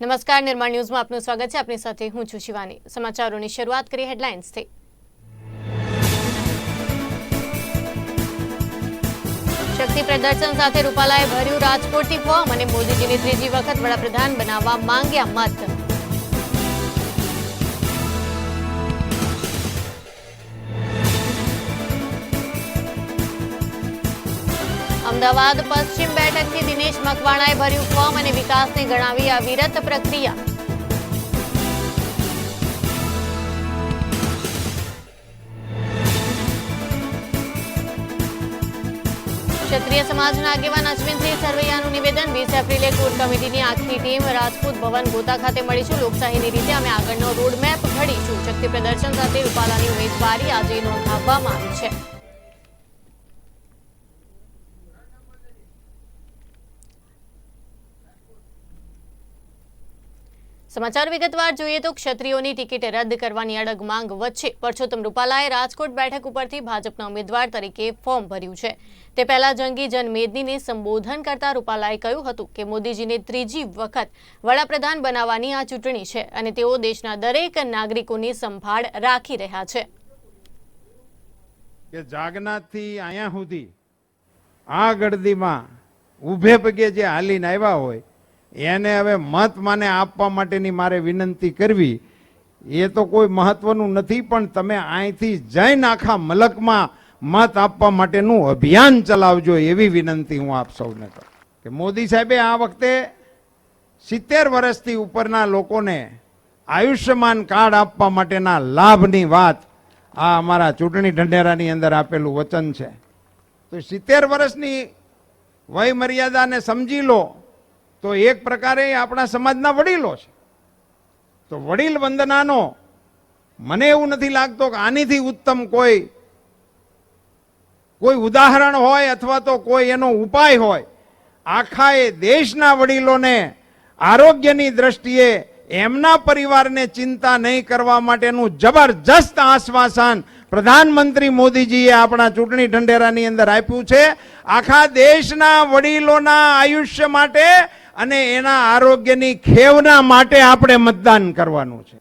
નમસ્કાર, નિર્માણ ન્યૂઝમાં આપનું સ્વાગત છે. આપની સાથે હું છું શિવાની. સમાચારોની શરૂઆત કરી હેડલાઇન્સથી. શક્તિ પ્રદર્શન સાથે રૂપાલાએ ભર્યું રાજકોટથી ફોર્મ અને મોદીજીને ત્રીજી વખત વડાપ્રધાન બનાવવા માંગ્યા મત. અમદાવાદ પશ્ચિમ બેઠકથી દિનેશ મકવાણાએ ભર્યું ફોર્મ અને વિકાસને ગણાવી અવિરત પ્રક્રિયા. ક્ષત્રિય સમાજના આગેવાન અશ્વિનસિંહ સરવૈયાનું નિવેદન, વીસ એપ્રિલે કોર કમિટીની આખી ટીમ રાજપૂત ભવન ગોતા ખાતે મળીશું. લોકશાહીની રીતે અમે આગળનો રોડમેપ ઘડીશું. શક્તિ પ્રદર્શન સાથે રૂપાલાની ઉમેદવારી આજે નોંધાવવામાં આવી છે. સમાચાર વિગતવાર જોઈએ તો ક્ષત્રિયોની ટિકિટ રદ કરવાની અડગ માંગ વચ્ચે પરસોત્તમ રૂપાલાએ રાજકોટ બેઠક ઉપરથી ભાજપના ઉમેદવાર તરીકે ફોર્મ ભર્યું છે. તે પહેલા જંગી જનમેદનીને સંબોધન કરતા રૂપાલાએ કહ્યું હતું કે મોદીજીને ત્રીજી વખત વડાપ્રધાન બનાવવાની આ ચૂંટણી છે અને તેઓ દેશના દરેક નાગરિકોની સંભાળ રાખી રહ્યા છે. કે જાગનાથથી અહીંયા આ ગળદીમાં ઊભે પગે જે હાલીને આવ્યા હોય એને હવે મત માને આપવા માટેની મારે વિનંતી કરવી, એ તો કોઈ મહત્વનું નથી, પણ તમે અહીંથી જઈને આખા મલકમાં મત આપવા માટેનું અભિયાન ચલાવજો એવી વિનંતી હું આપ સૌને કરું. કે મોદી સાહેબે આ વખતે સિત્તેર વર્ષથી ઉપરના લોકોને આયુષ્યમાન કાર્ડ આપવા માટેના લાભની વાત આ અમારા ચૂંટણી ઢંઢેરાની અંદર આપેલું વચન છે. તો સિત્તેર વર્ષની વય મર્યાદાને સમજી લો. તો એક પ્રકારે આપણા સમાજના વડીલો છે. તો વડીલ વંદનાનો મને એવું નથી લાગતો કે આનીથી ઉત્તમ કોઈ કોઈ ઉદાહરણ હોય અથવા તો કોઈ એનો ઉપાય હોય. આખા એ દેશના વડીલોને આરોગ્યની દ્રષ્ટિએ એમના પરિવારને ચિંતા નહીં કરવા માટેનું જબરજસ્ત આશ્વાસન પ્રધાનમંત્રી મોદીજીએ આપણા ચૂંટણી ઢંઢેરાની અંદર આપ્યું છે. આખા દેશના વડીલોના આયુષ્ય માટે અને એના આરોગ્યની ખેવના માટે આપણે મતદાન કરવાનું છે.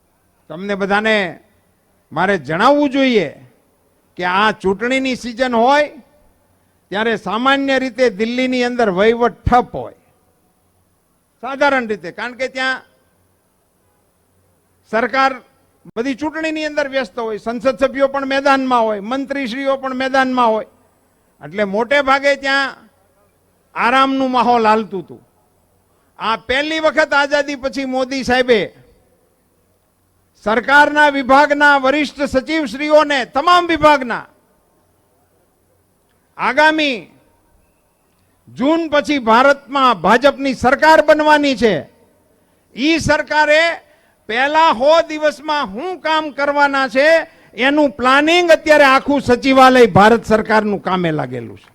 તમને બધાને મારે જણાવવું જોઈએ કે આ ચૂંટણીની સિઝન હોય, ત્યારે સામાન્ય રીતે દિલ્હીની અંદર વહીવટ ઠપ હોય. સાધારણ રીતે, કારણ કે ત્યાં સરકાર બધી ચૂંટણીની અંદર વ્યસ્ત હોય, સંસદ સભ્યો પણ મેદાનમાં હોય, મંત્રીશ્રીઓ પણ મેદાનમાં હોય. એટલે મોટે ભાગે ત્યાં આરામનું માહોલ હાલતું હતું. આ પહેલી વખત આઝાદી પછી મોદી સાહેબે સરકારના વિભાગના વરિષ્ઠ સચિવશ્રીઓને, તમામ વિભાગના, આગામી જૂન પછી ભારતમાં ભાજપની સરકાર બનવાની છે. ઈ સરકારે પહેલા હો દિવસમાં શું કામ કરવાના છે, એનું પ્લાનિંગ અત્યારે આખું સચિવાલય ભારત સરકારનું કામે લાગેલું છે.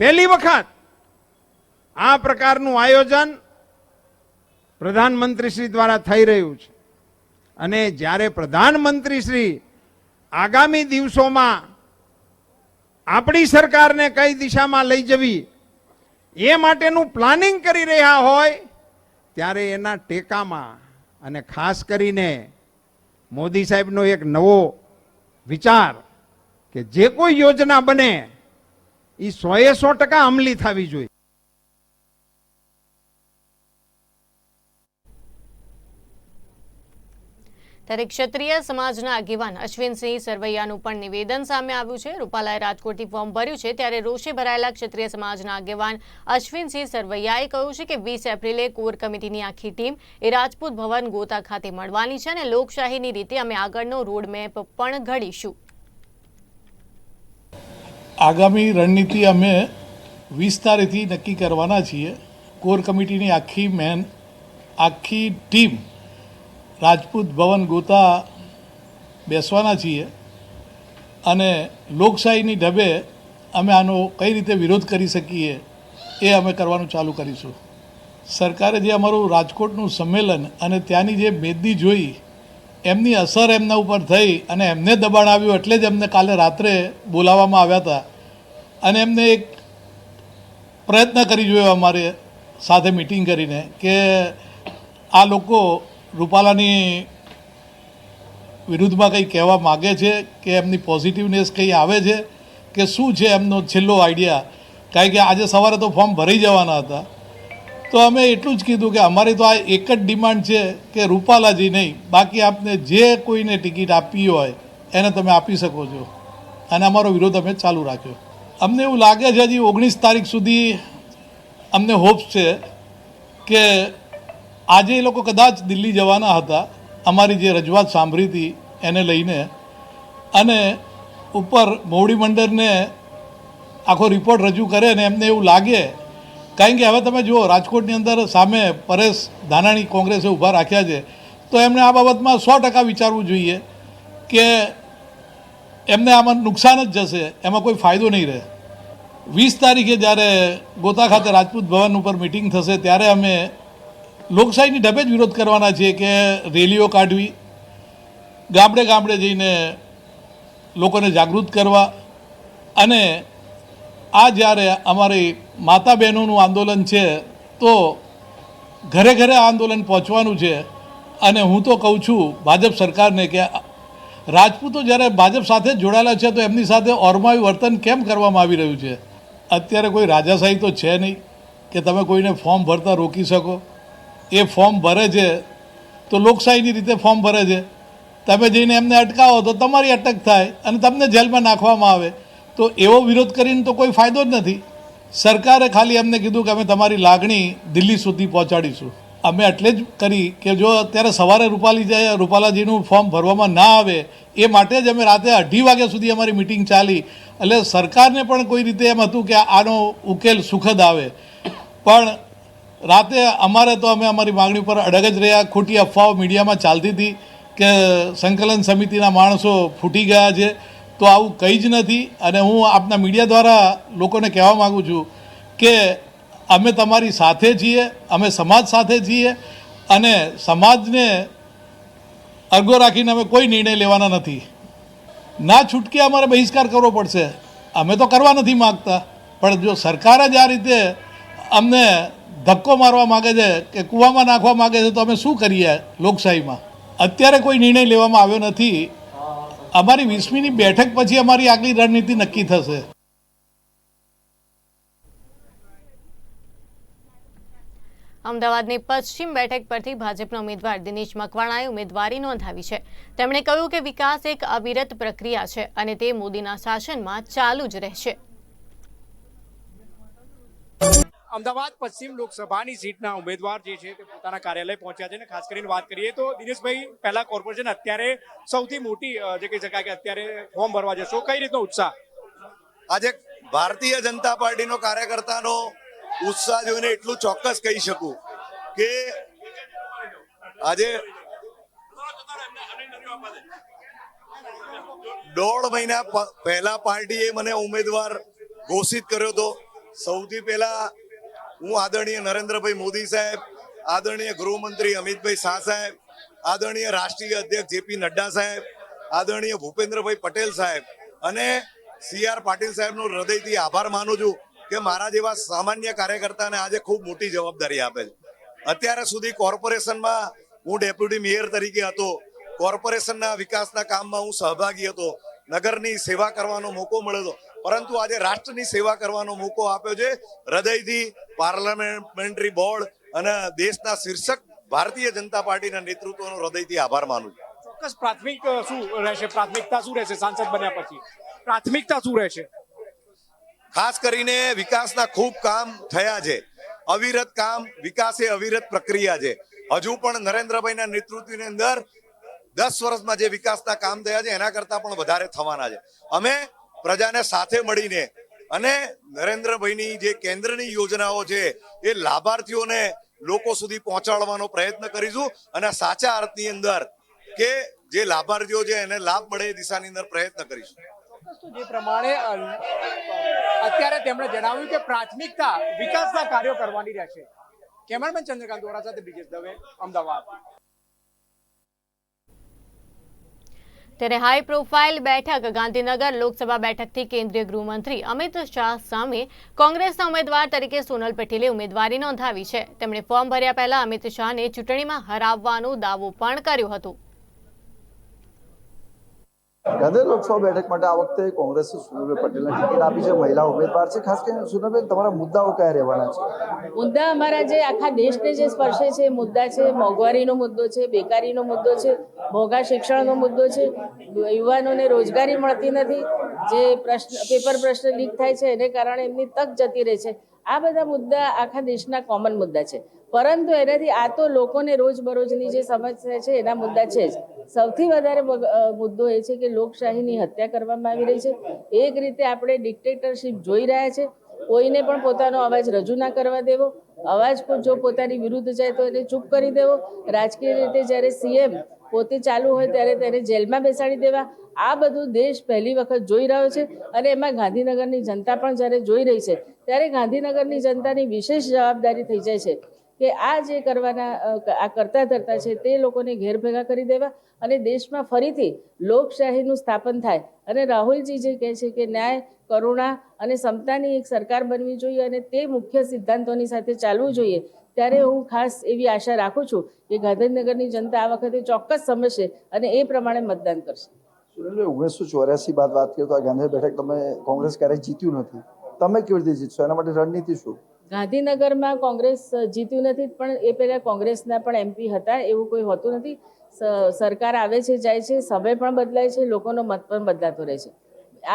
પહેલી વખત આ પ્રકારનું આયોજન પ્રધાનમંત્રી શ્રી દ્વારા થઈ રહ્યું છે. અને જ્યારે પ્રધાનમંત્રી શ્રી આગામી દિવસોમાં આપણી સરકારને કઈ દિશામાં લઈ જવી, એ માટેનું પ્લાનિંગ કરી રહ્યા હોય, ત્યારે એના ટેકામાં અને ખાસ કરીને મોદી સાહેબનો એક નવો વિચાર કે જે કોઈ યોજના બને એ સોએ સો ટકા અમલી થવી જોઈએ. ત્યારે ક્ષત્રિય સમાજના આગેવાન અશ્વિનસિંહ સરવૈયાનું પણ નિવેદન સામે આવ્યું છે. રૂપાલાએ રાજકોટથી ફોર્મ ભર્યું છે ત્યારે રોષે ભરાયેલા ક્ષત્રિય સમાજના આગેવાન અશ્વિનસિંહ સરવૈયાએ કહ્યું છે કે વીસ એપ્રિલે કોર કમિટીની આખી ટીમ એ રાજપૂત ભવન ગોતા ખાતે મળવાની છે અને લોકશાહીની રીતે અમે આગળનો રોડમેપ પણ ઘડીશું. આગામી રણનીતિ અમે વીસ તારીખથી નક્કી કરવાના છીએ. કોર કમિટીની આખી મેન, આખી ટીમ રાજપૂત ભવન ગોતા બેસવાના છીએ અને લોકશાહીની ઢબે અમે આનો કઈ રીતે વિરોધ કરી શકીએ એ અમે કરવાનું ચાલુ કરીશું. સરકારે જે અમારું રાજકોટનું સંમેલન અને ત્યાંની જે મેદની જોઈ, એમની અસર એમના ઉપર થઈ અને એમને દબાણ આવ્યું એટલે જ એમને કાલે રાત્રે બોલાવવામાં આવ્યા હતા. અને એમને એક પ્રયત્ન કરી જોયો અમારે સાથે મિટિંગ કરીને કે આ લોકો રૂપાલાની વિરુદ્ધમાં કંઈ કહેવા માગે છે કે એમની પોઝિટિવનેસ કંઈ આવે છે કે શું છે એમનો છેલ્લો આઈડિયા? કારણ કે આજે સવારે તો ફોર્મ ભરી જવાના હતા. તો અમે એટલું જ કીધું કે અમારી તો આ એક જ ડિમાન્ડ છે કે રૂપાલાજી નહીં, બાકી આપને જે કોઈને ટિકિટ આપવી હોય એને તમે આપી શકો છો. અને અમારો વિરોધ અમે ચાલુ રાખ્યો. અમને એવું લાગે છે હજી ઓગણીસ તારીખ સુધી અમને હોપ્સ છે કે આજે એ લોકો કદાચ દિલ્હી જવાના હતા, અમારી જે રજૂઆત સાંભળી હતી એને લઈને. અને ઉપર મોવડી મંડળને આખો રિપોર્ટ રજૂ કરે ને એમને એવું લાગે. કારણ કે હવે તમે જુઓ, રાજકોટની અંદર સામે પરેશ ધાનાણી કોંગ્રેસે ઊભા રાખ્યા છે. તો એમણે આ બાબતમાં સો ટકા વિચારવું જોઈએ કે એમને આમાં નુકસાન જ જશે, એમાં કોઈ ફાયદો નહીં રહે. વીસ તારીખે જ્યારે ગોતા ખાતે રાજપૂત ભવન ઉપર મિટિંગ થશે, ત્યારે અમે લોકશાહીની ઢબે જ વિરોધ કરવાના છે કે રેલીઓ કાઢવી, ગામડે ગામડે જઈને લોકોને જાગૃત કરવા અને આ જ્યારે અમારી માતા બહેનોનું આંદોલન છે, તો ઘરે ઘરે આંદોલન પહોંચવાનું છે. અને હું તો કહું છું ભાજપ સરકારને કે રાજપૂતો જ્યારે ભાજપ સાથે જોડાયેલા છે, તો એમની સાથે ઓરમાયું વર્તન કેમ કરવામાં આવી રહ્યું છે? અત્યારે કોઈ રાજાશાહી તો છે નહીં કે તમે કોઈને ફોર્મ ભરતા રોકી શકો? એ ફોર્મ ભરે છે, તો લોકશાહીની રીતે ફોર્મ ભરે છે. તમે જઈને એમને અટકાવો તો તમારી અટક થાય અને તમને જેલમાં નાખવામાં આવે. તો એવો વિરોધ કરીને તો કોઈ ફાયદો જ નથી. સરકારે ખાલી એમને કીધું કે અમે તમારી લાગણી દિલ્હી સુધી પહોંચાડીશું. અમે એટલે જ કરી કે જો અત્યારે સવારે રૂપાલી જાય રૂપાલાજીનું ફોર્મ ભરવામાં ના આવે, એ માટે જ અમે રાતે અઢી વાગ્યા સુધી અમારી મિટિંગ ચાલી. એટલે સરકારને પણ કોઈ રીતે એમ હતું કે આનો ઉકેલ સુખદ આવે. પણ રાતે અમારે તો અમે અમારી માગણી પર અડગ જ રહ્યા. ખોટી અફવાઓ મીડિયામાં ચાલતી હતી કે સંકલન સમિતિના માણસો ફૂટી ગયા છે. તો આવું કંઈ જ નથી. અને હું આપના મીડિયા દ્વારા લોકોને કહેવા માગું છું કે અમે તમારી સાથે છીએ, અમે સમાજ સાથે છીએ અને સમાજને અરગો રાખીને અમે કોઈ નિર્ણય લેવાના નથી. ના છૂટકે અમારે બહિષ્કાર કરવો પડશે. અમે તો કરવા નથી માગતા. પણ જો સરકાર જ આ રીતે અમને ધક્કો મારવા માગે છે કે કૂવામાં નાખવા માગે છે, તો અમે શું કરીએ લોકશાહીમાં? અત્યારે કોઈ નિર્ણય લેવામાં આવ્યો નથી. અમારી વીસમીની બેઠક પછી અમારી આગલી રણનીતિ નક્કી થશે. અમદાવાદની પશ્ચિમ બેઠક પરથી ભાજપના ઉમેદવાર દિનેશ મકવાણાએ ઉમેદવારી નોંધાવી છે. તેમણે કહ્યું કે વિકાસ એક અવિરત પ્રક્રિયા છે અને તે મોદીના શાસનમાં ચાલુ જ રહેશે. અમદાવાદ પશ્ચિમ લોકસભાની સીટના ઉમેદવાર જે છે તે પોતાના કાર્યાલય પહોંચ્યા છે અને ખાસ કરીને વાત કરીએ તો દિનેશભાઈ, પહેલા કોર્પોરેશન અત્યારે સૌથી મોટી જે કહી શકાય કે અત્યારે ફોર્મ ભરવા જશો. કઈ રીતનો ઉત્સાહ? આજે ભારતીય જનતા પાર્ટીનો કાર્યકર્તાનો ઉત્સાહ જોઈને એટલું ચોક્કસ કહી શકું કે આજે દોઢ મહિના પહેલા પાર્ટીએ મને ઉમેદવાર ઘોષિત કર્યો હતો. સૌથી પહેલા હું આદરણીય નરેન્દ્રભાઈ મોદી સાહેબ, આદરણીય ગૃહમંત્રી અમિતભાઈ શાહ સાહેબ, આદરણીય રાષ્ટ્રીય અધ્યક્ષ જેપી નડ્ડા સાહેબ, આદરણીય ભૂપેન્દ્રભાઈ પટેલ સાહેબ અને સી આર પાટીલ સાહેબનો હૃદયથી આભાર માનું છું કે મારા જેવા સામાન્ય કાર્યકર્તાને આજે ખૂબ મોટી જવાબદારી આપે છે. અત્યારે સુધી કોર્પોરેશનમાં હું ડેપ્યુટી મેયર તરીકે હતો. કોર્પોરેશનના વિકાસના કામમાં હું સહભાગી હતો. નગરની સેવા કરવાનો મોકો મળ્યો હતો. પરંતુ આજે રાષ્ટ્રની સેવા કરવાનો મોકો આપ્યો છે. હૃદયથી પાર્લામેન્ટરી બોર્ડ અને દેશના શીર્ષક ભારતીય જનતા પાર્ટીના નેતૃત્વનો હૃદયથી આભાર માનું છું. ચોક્કસ પ્રાથમિક શું રહેશે? પ્રાથમિકતા શું રહેશે સાંસદ બન્યા પછી? પ્રાથમિકતા શું રહેશે? ખાસ કરીને વિકાસના ખૂબ કામ થયા છે. અવિરત કામ વિકાસ એ અવિરત પ્રક્રિયા છે. હજુ પણ નરેન્દ્રભાઈના નેતૃત્વની અંદર દસ વર્ષમાં જે વિકાસના કામ થયા છે, એના કરતા પણ વધારે થવાના છે. અમે પ્રજાને સાથે મળીને અને નરેન્દ્રભાઈની જે કેન્દ્રની યોજનાઓ છે, એ લાભાર્થીઓને લોકો સુધી પહોંચાડવાનો પ્રયત્ન કરીશું અને સાચા અર્થની અંદર કે જે લાભાર્થીઓ છે, એને લાભ મળે એ દિશાની અંદર પ્રયત્ન કરીશું. જે પ્રમાણે અત્યારે તેમણે જણાવ્યું કે પ્રાથમિકતા વિકાસના કાર્યો કરવાની રહેશે. કેમેરામેન ચંદ્રકાંત દ્વારા સાથે બ્રિજેશ દવે, અમદાવાદ. ત્યારે હાઈ પ્રોફાઇલ બેઠક, ગાંધીનગર લોકસભા બેઠકથી કેન્દ્રીય ગૃહમંત્રી અમિત શાહ સામે કોંગ્રેસના ઉમેદવાર તરીકે સોનલ પટેલે ઉમેદવારી નોંધાવી છે. તેમણે ફોર્મ ભર્યા પહેલા અમિત શાહને ચૂંટણીમાં હરાવવાનો દાવો પણ કર્યો હતો. ગાંધીનગર લોકસભા બેઠક માટે આ વખતે કોંગ્રેસે સુનલબેન પટેલને ટિકિટ આપી છે, મહિલા ઉમેદવાર છે. ખાસ કરીને સુનલબેન તમારા મુદ્દાઓ કયા રહેવાના છે? મુદ્દા અમારા જે આખા દેશને જે સ્પર્શે છે, મુદ્દા છે, મોંઘવારીનો મુદ્દો છે, બેકારીનો મુદ્દો છે, મોંઘા શિક્ષણનો મુદ્દો છે, યુવાનોને રોજગારી મળતી નથી, જે પ્રશ્ન, પેપર પ્રશ્ન લીક થાય છે, એને કારણે એમની તક જતી રહે છે. આ બધા મુદ્દા આખા દેશના કોમન મુદ્દા છે. પરંતુ એનાથી આ તો લોકોને રોજબરોજની જે સમસ્યા છે, એના મુદ્દા છે જ. સૌથી વધારે મુદ્દો એ છે કે લોકશાહીની હત્યા કરવામાં આવી રહી છે. એક રીતે આપણે ડિક્ટેટરશીપ જોઈ રહ્યા છે. કોઈને પણ પોતાનો અવાજ રજૂ ના કરવા દેવો. અવાજ જો પોતાની વિરુદ્ધ જાય તો એને ચૂપ કરી દેવો. રાજકીય રીતે જ્યારે સીએમ પોતે ચાલુ હોય ત્યારે તેને જેલમાં બેસાડી દેવા. આ બધું દેશ પહેલી વખત જોઈ રહ્યો છે અને એમાં ગાંધીનગરની જનતા પણ જ્યારે જોઈ રહી છે, ત્યારે ગાંધીનગરની જનતાની વિશેષ જવાબદારી થઈ જાય છે. કે આ જે કરવાના આ કરતા ધરતા છે તે લોકોને ઘેર ભેગા કરી દેવા અને દેશમાં ફરીથી લોકશાહીનું સ્થાપન થાય. અને રાહુલજી જે કહે છે કે ન્યાય, કરુણા અને સમતાની એક સરકાર બનવી જોઈએ અને તે મુખ્ય સિદ્ધાંતોની સાથે ચાલવું જોઈએ, ત્યારે હું ખાસ એવી આશા રાખું છું કે ગાંધીનગરની જનતા આ વખતે ચોક્કસ સમજશે અને એ પ્રમાણે મતદાન કરશે. ઓગણીસો ચોર્યાસી બાદ વાત કરીએ તો આ ગાંધી બેઠક તમે કોંગ્રેસ ક્યારેય જીત્યું નથી. તમે કેવી રીતે જીતશો? એના માટે રણનીતિ શું? ગાંધીનગરમાં કોંગ્રેસ જીત્યું નથી, પણ એ પહેલાં કોંગ્રેસના પણ એમપી હતા, એવું કોઈ હોતું નથી. સરકાર આવે છે, જાય છે સમય પણ બદલાય છે, લોકોનો મત પણ બદલાતો રહે છે.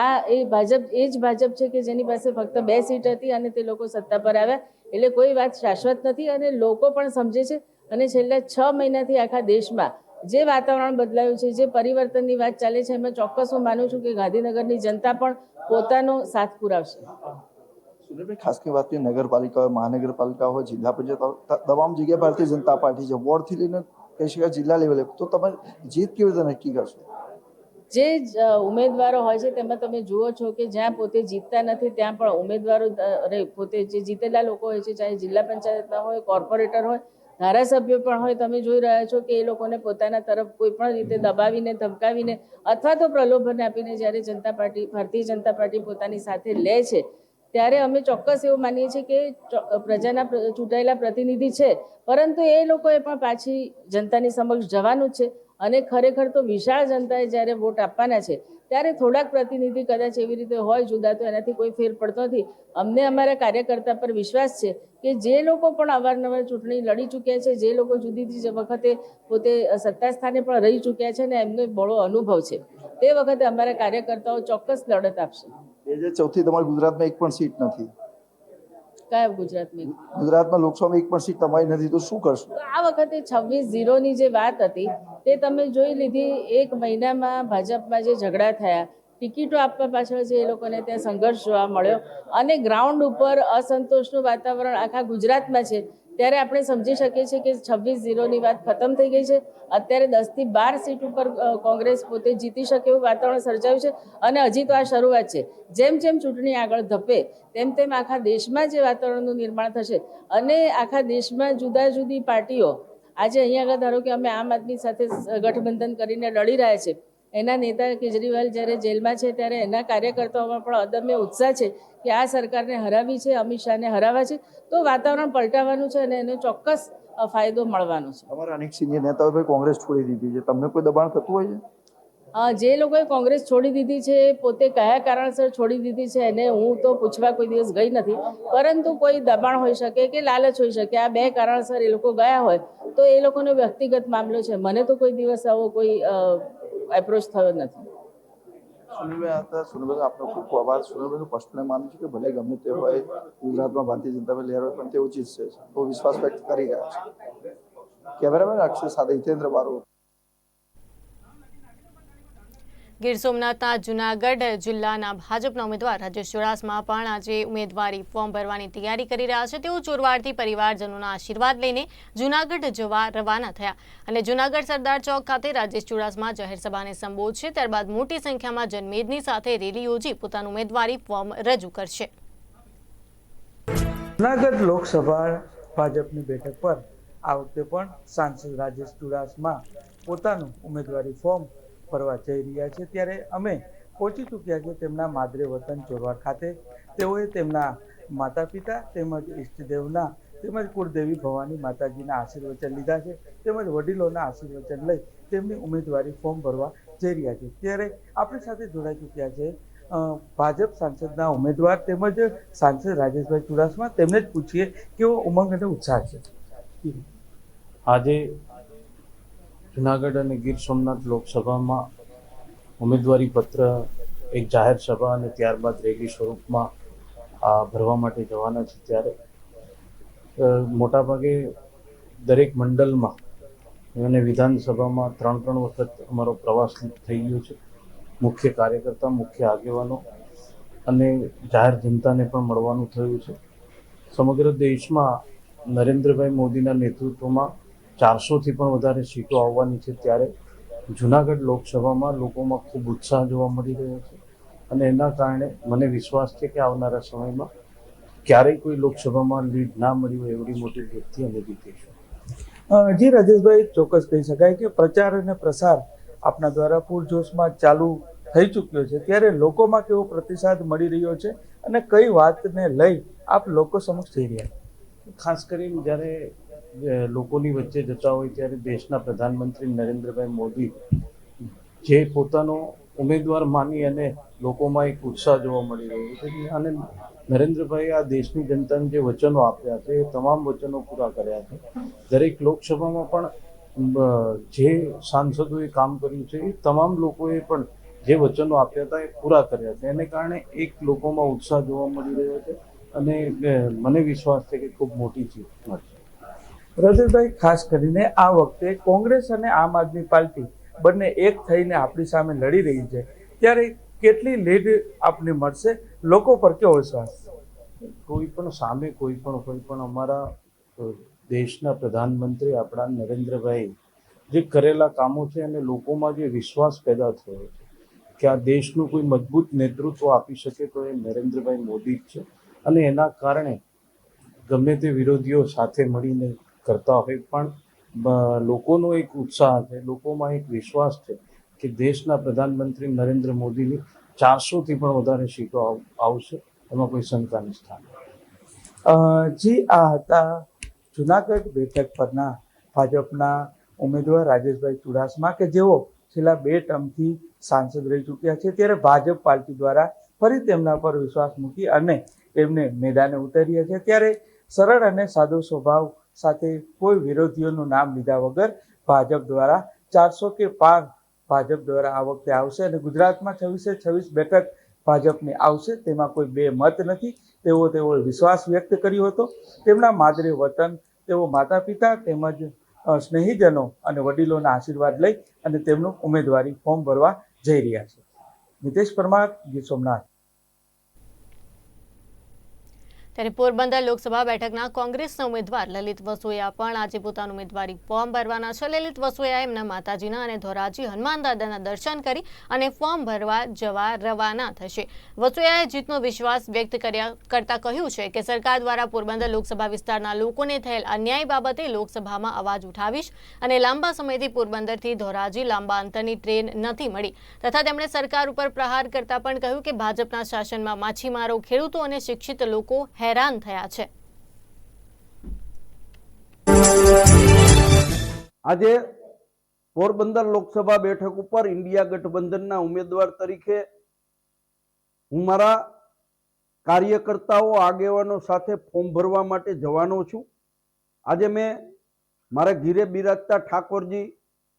આ એ ભાજપ, એ જ ભાજપ છે કે જેની પાસે ફક્ત બે સીટ હતી અને તે લોકો સત્તા પર આવ્યા. એટલે કોઈ વાત શાશ્વત નથી અને લોકો પણ સમજે છે. અને છેલ્લા છ મહિનાથી આખા દેશમાં જે વાતાવરણ બદલાયું છે, જે પરિવર્તનની વાત ચાલે છે, એમાં ચોક્કસ હું માનું છું કે ગાંધીનગરની જનતા પણ પોતાનો સાથ પુરાવશે. ખાસ કરીને વાત કરીએ નગરપાલિકા હોય, મહાનગરપાલિકા હોય, જિલ્લા પંચાયત તમામ જગ્યાએ ભારતીય જનતા પાર્ટી છે. વોર્ડથી લઈને કહી શકાય જિલ્લા લેવલે. તો તમે જીત કેવી રીતે નક્કી કરશો? જે ઉમેદવારો હોય છે, તેમાં તમે જુઓ છો કે જ્યાં પોતે જીતતા નથી, ત્યાં પણ ઉમેદવારો પોતે જે જીતેલા લોકો હોય છે, ચાહે જિલ્લા પંચાયતના હોય, કોર્પોરેટર હોય, ધારાસભ્યો પણ હોય, તમે જોઈ રહ્યા છો કે એ લોકોને પોતાના તરફ કોઈ પણ રીતે દબાવીને, ધમકાવીને અથવા તો પ્રલોભન આપીને જ્યારે જનતા પાર્ટી, ભારતીય જનતા પાર્ટી પોતાની સાથે લે છે ત્યારે અમે ચોક્કસ એવું માનીએ છીએ કે પ્રજાના ચૂંટાયેલા પ્રતિનિધિ છે, પરંતુ એ લોકોએ પણ પાછી જનતાની સમક્ષ જવાનું છે અને ખરેખર તો વિશાળ જનતાએ જ્યારે વોટ આપવાના છે, ત્યારે થોડાક પ્રતિનિધિ કદાચ એવી રીતે હોય જુદા તો એનાથી કોઈ ફેર પડતો નથી. અમને અમારા કાર્યકર્તા પર વિશ્વાસ છે કે જે લોકો પણ અવારનવાર ચૂંટણી લડી ચૂક્યા છે, જે લોકો જુદી જુદી વખતે પોતે સત્તા સ્થાને પણ રહી ચૂક્યા છે ને એમનો બળો અનુભવ છે, તે વખતે અમારા કાર્યકર્તાઓ ચોક્કસ લડત આપશે. બે હજાર ચૌદથી તમારી ગુજરાતમાં એક પણ સીટ નથી. કયા ગુજરાતમાં ગુજરાતમાં લોકસભામાં એક પણ સીટ તમારી નથી તો શું કરશો? આ વખતે છવ્વીસ ઝીરોની જે વાત હતી તે તમે જોઈ લીધી એક મહિનામાં ભાજપમાં જે ઝઘડા થયા ટિકિટો આપવા પાછળ જે એ લોકોને ત્યાં સંઘર્ષ જોવા મળ્યો અને ગ્રાઉન્ડ ઉપર અસંતોષનું વાતાવરણ આખા ગુજરાતમાં છે. ત્યારે આપણે સમજી શકીએ છીએ કે છવ્વીસ ઝીરોની વાત ખતમ થઈ ગઈ છે. અત્યારે દસથી બાર સીટ ઉપર કોંગ્રેસ પોતે જીતી શકે એવું વાતાવરણ સર્જાયું છે અને હજી તો આ શરૂઆત છે. જેમ જેમ ચૂંટણી આગળ ધપે, તેમ તેમ આખા દેશમાં જે વાતાવરણનું નિર્માણ થશે અને આખા દેશમાં જુદા જુદી પાર્ટીઓ, આજે અહીંયા આગળ ધારો કે અમે આમ આદમી સાથે ગઠબંધન કરીને લડી રહ્યા છે. એના નેતા કેજરીવાલ જ્યારે જેલમાં છે ત્યારે એના કાર્યકર્તાઓમાં પણ અદમ્ય ઉત્સાહ છે કે આ સરકારને હરાવી છે અમિત શાહને હરાવવા છે. તો વાતાવરણ પલટાવાનું છે અને એને ચોક્કસ ફાયદો મળવાનો છે. અમારા અનેક સિનિયર નેતાઓએ કોંગ્રેસ છોડી દીધી છે. તમને કોઈ દબાણ થતું હોય છે? જે લોકોએ કોંગ્રેસ છોડી દીધી છે પોતે કયા કારણસર છોડી દીધી છે એને હું તો પૂછવા કોઈ દિવસ ગઈ નથી. પરંતુ કોઈ દબાણ હોઈ શકે કે લાલચ હોઈ શકે આ બે કારણસર એ લોકો ગયા હોય તો એ લોકોનો વ્યક્તિગત મામલો છે. મને તો કોઈ દિવસ આવો કોઈ એપ્રોચ થયો નથી. સુનિલભાઈ હતા સુનિલભાઈ, આપનો ખૂબ ખૂબ આભાર. સુનિલભાઈ સ્પષ્ટપણે માનું છું કે ભલે ગમે તે હોય, ગુજરાતમાં ભારતીય જનતા પાર્ટી લહેર પણ તેવું ચીજ છે તો વિશ્વાસ વ્યક્ત કરી રહ્યા છે. કેમેરામેન અક્ષય સાથે હિતેન્દ્ર બારોટ. ગીર સોમનાથના જૂનાગઢ જિલ્લાના ભાજપના ઉમેદવાર રાજેશ ચુડાસમા પણ આજે ઉમેદવારી ફોર્મ ભરવાની તૈયારી કરી રહ્યા છે. તેઓ ચોરવાડથી પરિવારજનોના આશીર્વાદ લઈને જૂનાગઢ જવા રવાના થયા અને જૂનાગઢ સરદાર ચોક ખાતે રાજેશ ચુડાસમા જાહેરસભાને સંબોધશે. ત્યારબાદ મોટી સંખ્યામાં જનમેદની સાથે રેલી યોજી પોતાનું ઉમેદવારી ફોર્મ રજૂ કરશે. જૂનાગઢ લોકસભા ભાજપની બેઠક પર આ વખતે પણ સાંસદ રાજેશ ચુડાસમા પોતાનું ઉમેદવારી ફોર્મ ફરવા જઈ રહ્યા છે. ત્યારે અમે પહોંચી ચૂક્યા છે તેમના માદરે વતન ચોરવા ખાતે. તેઓએ તેમના માતા પિતા તેમજ ઈષ્ટદેવના તેમજ કુળદેવી ભવાની માતાજીના આશીર્વચન લીધા છે. તેમજ વડીલોના આશીર્વચન લઈ તેમની ઉમેદવારી ફોર્મ ભરવા જઈ રહ્યા છે. ત્યારે આપણી સાથે જોડાઈ ચૂક્યા છે ભાજપ સાંસદના ઉમેદવાર તેમજ સાંસદ રાજેશભાઈ ચુડાસમા. તેમને જ પૂછીએ કેવો ઉમંગ અને ઉત્સાહ છે. આજે જુનાગઢ અને ગીર સોમનાથ લોકસભામાં ઉમેદવારી પત્ર એક જાહેર સભા અને ત્યારબાદ રેલી સ્વરૂપમાં ભરવા માટે જવાના છે ત્યારે. મોટાભાગે દરેક મંડળમાં અને વિધાનસભામાં ત્રણ ત્રણ વખત અમારો પ્રવાસ થઈ ગયો છે. મુખ્ય કાર્યકર્તા, મુખ્ય આગેવાનો અને જાહેર જનતાને પણ મળવાનું થયું છે. સમગ્ર દેશમાં નરેન્દ્રભાઈ મોદીના નેતૃત્વમાં ચારસોથી પણ વધારે સીટો આવવાની છે ત્યારે જુનાગઢ લોકસભામાં લોકોમાં ખૂબ ઉત્સાહ જોવા મળી રહ્યો છે. અને એના કારણે મને વિશ્વાસ છે કે આવનારા સમયમાં ક્યારેય કોઈ લોકસભામાં લીડ ના મળી હોય એવડી મોટી વ્યક્તિ અમે જીતીશું. જી રાજેશભાઈ ચોક્કસ કહી શકાય કે પ્રચાર અને પ્રસાર આપના દ્વારા પૂરજોશમાં ચાલુ થઈ ચૂક્યો છે. ત્યારે લોકોમાં કેવો પ્રતિસાદ મળી રહ્યો છે અને કઈ વાતને લઈ આપ લોકો સમક્ષ થઈ રહ્યા ખાસ કરીને જ્યારે લોકોની વચ્ચે જતા હોય ત્યારે દેશના પ્રધાનમંત્રી નરેન્દ્રભાઈ મોદી જે પોતાનો ઉમેદવાર માની અને લોકોમાં એક ઉત્સાહ જોવા મળી રહ્યો છે અને નરેન્દ્રભાઈ આ દેશની જનતાને જે વચનો આપ્યા છે, એ તમામ વચનો પૂરા કર્યા છે. દરેક લોકસભામાં પણ જે સાંસદોએ કામ કર્યું છે, એ તમામ લોકોએ પણ જે વચનો આપ્યા હતા, એ પૂરા કર્યા છે. એને કારણે એક લોકોમાં ઉત્સાહ જોવા મળી રહ્યો છે અને મને વિશ્વાસ છે કે ખૂબ મોટી જીત મળશે. રાજેશભાઈ ખાસ કરીને આ વખતે કોંગ્રેસ અને આમ આદમી પાર્ટી બંને એક થઈને આપણી સામે લડી રહી છે. ત્યારે કેટલી લીડ આપને મળશે? લોકો પર કેવો વિશ્વાસ? કોઈ પણ સામે, કોઈ પણ કોઈ પણ અમારા દેશના પ્રધાનમંત્રી આપણા નરેન્દ્રભાઈ જે કરેલા કામો છે અને લોકોમાં જે વિશ્વાસ પેદા થયો છે કે આ દેશનું કોઈ મજબૂત નેતૃત્વ આપી શકે તો એ નરેન્દ્રભાઈ મોદી જ છે. અને એના કારણે ગમે તે વિરોધીઓ સાથે મળીને કરતા હોય પણ લોકોનો એક ઉત્સાહ છે, લોકોમાં એક વિશ્વાસ છે કે દેશના પ્રધાનમંત્રી નરેન્દ્ર મોદીની ચારસોથી પણ વધારે સીટો આવશે, એમાં કોઈ શંકાની સ્થાન. જી આ હતા, જુનાગઢ બેઠક પરના ભાજપના ઉમેદવાર રાજેશભાઈ ચુડાસમા કે જેઓ છેલ્લા બે ટર્મથી સાંસદ રહી ચૂક્યા છે, ત્યારે ભાજપ પાર્ટી દ્વારા ફરી તેમના પર વિશ્વાસ મૂકી અને તેમને મેદાને ઉતાર્યા છે ત્યારે સરળ અને સાદો સ્વભાવ સાથે કોઈ વિરોધીઓનું નામ લીધા વગર ભાજપ દ્વારા ચારસો કે પાર ભાજપ દ્વારા આ વખતે આવશે અને ગુજરાતમાં છવ્વીસે છવ્વીસ બેઠક ભાજપને આવશે, તેમાં કોઈ બે મત નથી. તેવો તેઓ વિશ્વાસ વ્યક્ત કર્યો હતો. તેમના માદરે વતન, તેઓ માતા પિતા તેમજ સ્નેહીજનો અને વડીલોના આશીર્વાદ લઈ અને તેમનું ઉમેદવારી ફોર્મ ભરવા જઈ રહ્યા છે. નિતેશ પરમાર, ગીર સોમનાથ. ત્યારે પોરબંદર લોકસભા બેઠકના કોંગ્રેસના ઉમેદવાર લલિત વસોયા પણ આજે પોતાનું ઉમેદવારી ફોર્મ ભરવાના છે. લલિત વસોયાએ એમના માતાજીના અને ધોરાજી હનુમાન દાદાના દર્શન કરી અને ફોર્મ ભરવા જવા રવાના થશે. વસોયાએ જીતનો વિશ્વાસ વ્યક્ત કર્યા કરતા કહ્યું છે કે સરકાર દ્વારા પોરબંદર લોકસભા વિસ્તારના લોકોને થયેલ અન્યાય બાબતે લોકસભામાં અવાજ ઉઠાવીશ અને લાંબા સમયથી પોરબંદરથી ધોરાજી લાંબા અંતરની ટ્રેન નથી મળી. તથા તેમણે સરકાર ઉપર પ્રહાર કરતા પણ કહ્યું કે ભાજપના શાસનમાં માછીમારો, ખેડૂતો અને શિક્ષિત લોકો હેરાન થયા છે. આજે પોરબંદર લોકસભા બેઠક ઉપર ઇન્ડિયા ગઠબંધનના ઉમેદવાર તરીકે હું મારા કાર્યકર્તાઓ, આગેવાનો સાથે ફોર્મ ભરવા માટે જવાનો છું. આજે મેં મારા ઘીરે બિરાજતા ઠાકોરજી,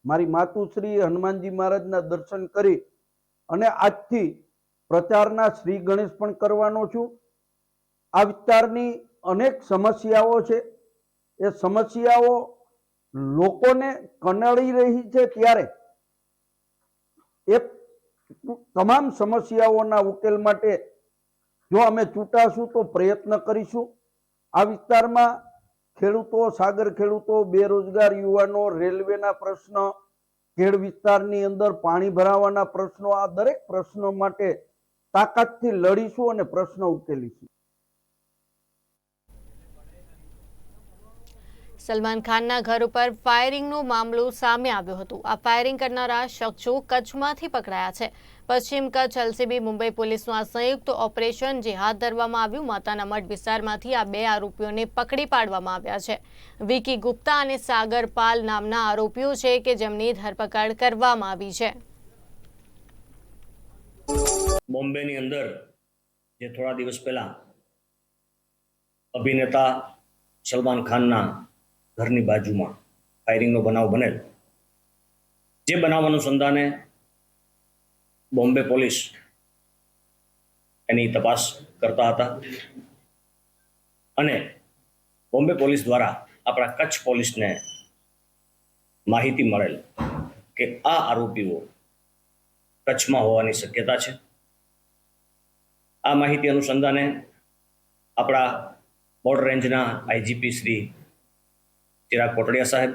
મારી માતુશ્રી હનુમાનજી મહારાજના દર્શન કરી અને આજથી પ્રચારના શ્રી ગણેશ પણ કરવાનો છું. આ વિસ્તારની અનેક સમસ્યાઓ છે. એ સમસ્યાઓ લોકોને કનળી રહી છે ત્યારે એ તમામ સમસ્યાઓના ઉકેલ માટે જો અમે ચૂંટાશું તો પ્રયત્ન કરીશું. આ વિસ્તારમાં ખેડૂતો, સાગર ખેડૂતો, બેરોજગાર યુવાનો, રેલવેના પ્રશ્ન, ખેડ વિસ્તારની અંદર પાણી ભરાવાના પ્રશ્નો, આ દરેક પ્રશ્નો માટે તાકાતથી લડીશું અને પ્રશ્ન ઉકેલીશું. સલમાન ખાનના ઘર ઉપર ફાયરિંગનો મામલો સામે આવ્યો હતો. આ ફાયરિંગ કરનારા શખ્સો કચ્છમાંથી પકડાયા છે. પશ્ચિમ કચ્છ, એલસીબી, મુંબઈ પોલીસનું આ સંયુક્ત ઓપરેશન જે હાથ ધરવામાં આવ્યું, માતાના મઠ વિસ્તારમાંથી આ બે આરોપીઓને પકડી પાડવામાં આવ્યા છે. વિકી ગુપ્તા અને સાગર પાલ નામના આરોપીઓ છે કે જેમની ધરપકડ કરવામાં આવી છે. બોમ્બેની અંદર જે થોડા દિવસ પહેલા અભિનેતા સલમાન ખાનના ઘરની બાજુમાં ફાયરિંગનો બનાવ બનેલ. જે બનાવ અનુસંધાને બોમ્બે પોલીસ એની તપાસ કરતા હતા. અને બોમ્બે પોલીસ દ્વારા આપણા કચ્છ પોલીસને માહિતી મળેલ કે આ આરોપીઓ કચ્છમાં હોવાની શક્યતા છે. આ માહિતી અનુસંધાને આપણા બોર્ડર રેન્જના આઈજીપી શ્રી ચિરાગ કોટડિયા સાહેબ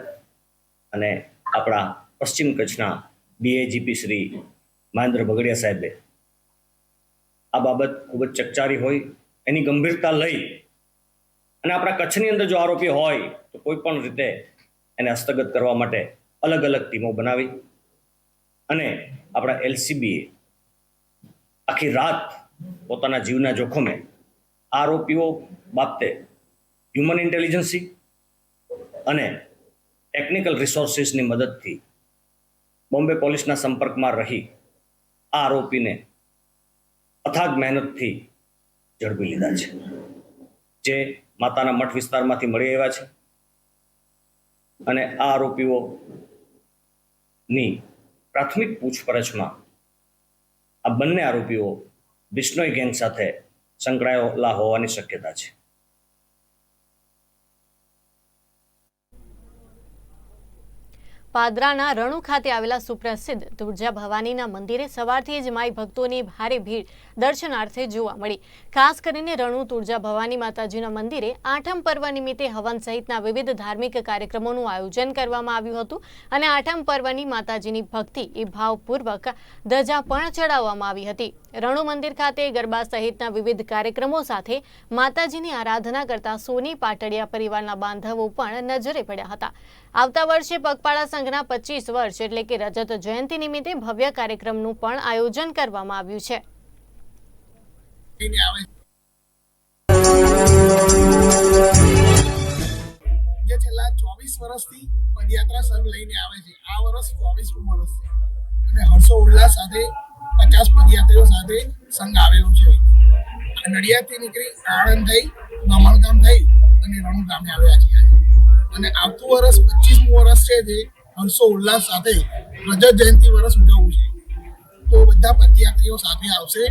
અને આપણા પશ્ચિમ કચ્છના ડીએજીપી શ્રી મહેન્દ્ર બગડિયા સાહેબે. આ બાબત ખૂબ જ ચકચારી હોય, એની ગંભીરતા લઈ અને આપણા કચ્છની અંદર જો આરોપી હોય, તો કોઈ પણ રીતે એને હસ્તગત કરવા માટે અલગ અલગ ટીમો બનાવી અને આપણા એલસીબીએ આખી રાત પોતાના જીવના જોખમે આરોપીઓ બાબતે હ્યુમન ઇન્ટેલિજન્સી અને ટેકનિકલ રિસોર્સિસની મદદથી બોમ્બે પોલીસના સંપર્કમાં રહી આ આરોપીને અથાગ મહેનતથી ઝડપી લીધા છે. જે માતાના મઠ વિસ્તારમાંથી મળી આવ્યા છે અને આ આરોપીઓની પ્રાથમિક પૂછપરછમાં આ બંને આરોપીઓ બિશ્નોઈ ગેંગ સાથે સંકળાયેલા હોવાની શક્યતા છે. પાદરાના રણુ ખાતે આવેલા સુપ્રસિદ્ધ દુર્જા ભવાનીના મંદિરે સવારથી જ માઈ ભક્તોની ભારે ભીડ દર્શનાર્થે જોવા મળી. ખાસ કરીને રણુ, તુળજા ભવાની માતાજીના મંદિરે આઠમ પર્વ નિમિત્તે હવન સહિતના વિવિધ ધાર્મિક કાર્યક્રમોનું આયોજન કરવામાં આવ્યું હતું અને આઠમ પર્વની માતાજીની ભક્તિ એ ભાવપૂર્વક ધજા પણ ચડાવવામાં આવી હતી. રણુ મંદિર ખાતે ગરબા સહિતના વિવિધ કાર્યક્રમો સાથે માતાજીની આરાધના કરતા સોની પાટડિયા પરિવારના બાંધવો પણ નજરે પડ્યા હતા. આવતા વર્ષે પગપાળા સંઘના પચીસ વર્ષ એટલે કે રજત જયંતિ નિમિત્તે ભવ્ય કાર્યક્રમનું પણ આયોજન કરવામાં આવ્યું છે. જે છેલ્લા ચોવીસ વર્ષથી પદયાત્રા સંઘ લઈને આવે છે. આ વર્ષ ચોવીસમું વર્ષ છે અને હર્ષો ઉલ્લાસ સાથે પચાસ પદયાત્રીઓ સાથે સંઘ આવેલો છે. નડિયાદથી નીકળી આણંદ થઈ, દમણગામ થઈ અને રણુગામે આવ્યા છે. અને આવતું વર્ષ પચીસમું વર્ષ છે જે હર્ષો ઉલ્લાસ સાથે રજત જયંતિ વર્ષ ઉજવવું છે. તો બધા પદયાત્રીઓ સાથે આવશે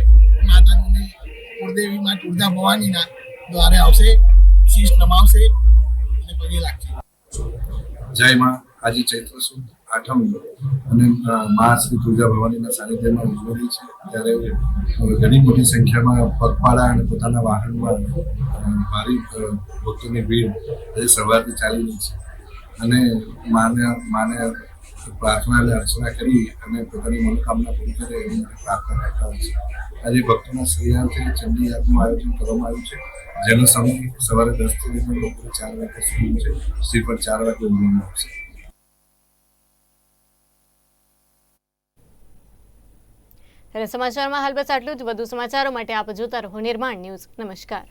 માતાજીની કુળદેવી માં તુળજા ભવાનીના દ્વારે આવશે શીશ નમાવશે અને પગે લાગશે. જય માં, આજે ચૈત્ર સુદ, આઠમ અને મા શ્રી તુળજા ભવાનીના સાનિધ્યમાં ઉજવેલી છે. ત્યારે ઘણી મોટી સંખ્યામાં પગપાળા અને પોતાના વાહનમાં ભારી ભક્તોની ભીડ આજે સવારથી ચાલી રહી છે. અને માને માને પ્રાર્થના અને અર્ચના કરી અને પોતાની મનોકામના પૂરી કરે એવી માટે પ્રાર્થના કરતા હોય છે. આજે ભક્તોના શ્રેયાર્થે ચંડી યાત્રાનું આયોજન કરવામાં આવ્યું છે. જેનો સમય સવારે દસથી લઈને બપોરે ચાર વાગ્યા સુધી છે. શ્રીફળ ચાર વાગે ઉમેરવામાં આવશે. સમાચારમાં હાલ બસ આટલું જ. વધુ સમાચારો માટે આપ જોતા રહો નિર્માણ ન્યૂઝ. નમસ્કાર.